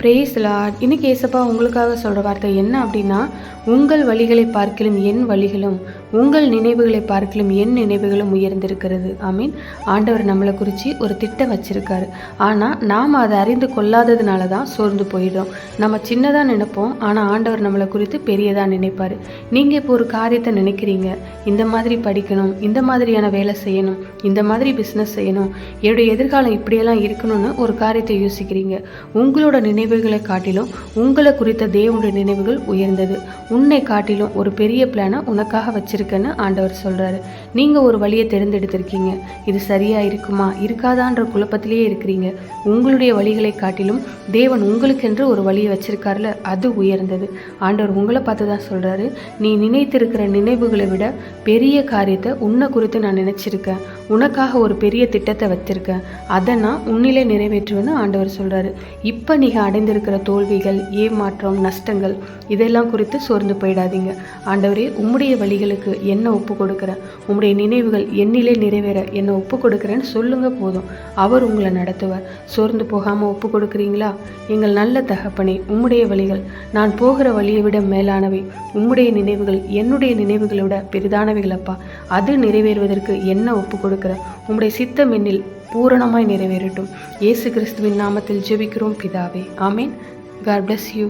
Brace Lord இன்னைக்கு ஏசப்பா உங்களுக்காக சொல்கிற வார்த்தை என்ன அப்படின்னா உங்கள் வழிகளை பார்க்கலும் என் வழிகளும் உங்கள் நினைவுகளை பார்க்கலும் என் நினைவுகளும் உயர்ந்திருக்கிறது. ஐ மீன் ஆண்டவர் நம்மளை குறித்து ஒரு திட்டம் வச்சுருக்காரு. ஆனால் நாம் அதை அறிந்து கொள்ளாததுனால தான் சோர்ந்து போயிடுறோம். நம்ம சின்னதாக நினைப்போம் ஆனால் ஆண்டவர் நம்மளை குறித்து பெரியதாக நினைப்பார். நீங்கள் இப்போ ஒரு காரியத்தை நினைக்கிறீங்க. இந்த மாதிரி படிக்கணும் இந்த மாதிரியான வேலை செய்யணும் இந்த மாதிரி பிஸ்னஸ் செய்யணும். என்னுடைய எதிர்காலம் இப்படியெல்லாம் இருக்கணும்னு ஒரு காரியத்தை யோசிக்கிறீங்க. உங்களோட நினைவு நினைவுகளை காட்டிலும் உங்களை குறித்த தேவனுடைய நினைவுகள் உயர்ந்தது. உன்னை காட்டிலும் ஒரு பெரிய பிளானை உனக்காக வச்சிருக்கேன்னு ஆண்டவர் சொல்கிறாரு நீங்கள் ஒரு வழியை தேர்ந்தெடுத்திருக்கீங்க. இது சரியாக இருக்குமா? இருக்காதான்ற குழப்பத்திலேயே இருக்கிறீங்க. உங்களுடைய வழிகளை காட்டிலும் தேவன் உங்களுக்கென்று ஒரு வழியை வச்சிருக்காருல அது உயர்ந்தது. ஆண்டவர் உங்களை பார்த்து தான் சொல்கிறாரு நீ நினைத்திருக்கிற நினைவுகளை விட பெரிய காரியத்தை உன்னை குறித்து நான் நினைச்சிருக்கேன். உனக்காக ஒரு பெரிய திட்டத்தை வச்சிருக்கேன். அதை நான் உன்னிலே நிறைவேற்றுவேன்னு ஆண்டவர் சொல்கிறாரு இப்போ நீங்கள் அடைந்திருக்கிற தோல்விகள் ஏமாற்றம் நஷ்டங்கள் இதெல்லாம் குறித்து சோர்ந்து போயிடாதீங்க. ஆண்டவரே உம்முடைய வழிகளுக்கு என்ன ஒப்பு கொடுக்குறேன் உம்முடைய நினைவுகள் என்னிலே நிறைவேற என்ன ஒப்பு கொடுக்குறேன்னு சொல்லுங்க போதும். அவர் உங்களை நடத்துவார். சோர்ந்து போகாமல் ஒப்பு கொடுக்குறீங்களா? எங்கள் நல்ல தகப்பனே உம்முடைய வழிகள் நான் போகிற வழியை விட மேலானவை. உம்முடைய நினைவுகள் என்னுடைய நினைவுகளை விட பெரிதானவைகளப்பா அது நிறைவேறுவதற்கு என்ன ஒப்பு கொடுக்குற? உம்முடைய சித்தம் என்னில் பூரணமாய் நிறைவேறட்டும். இயேசு கிறிஸ்துவின் நாமத்தில் ஜெபிக்கிறோம் பிதாவே. ஆமீன். God bless you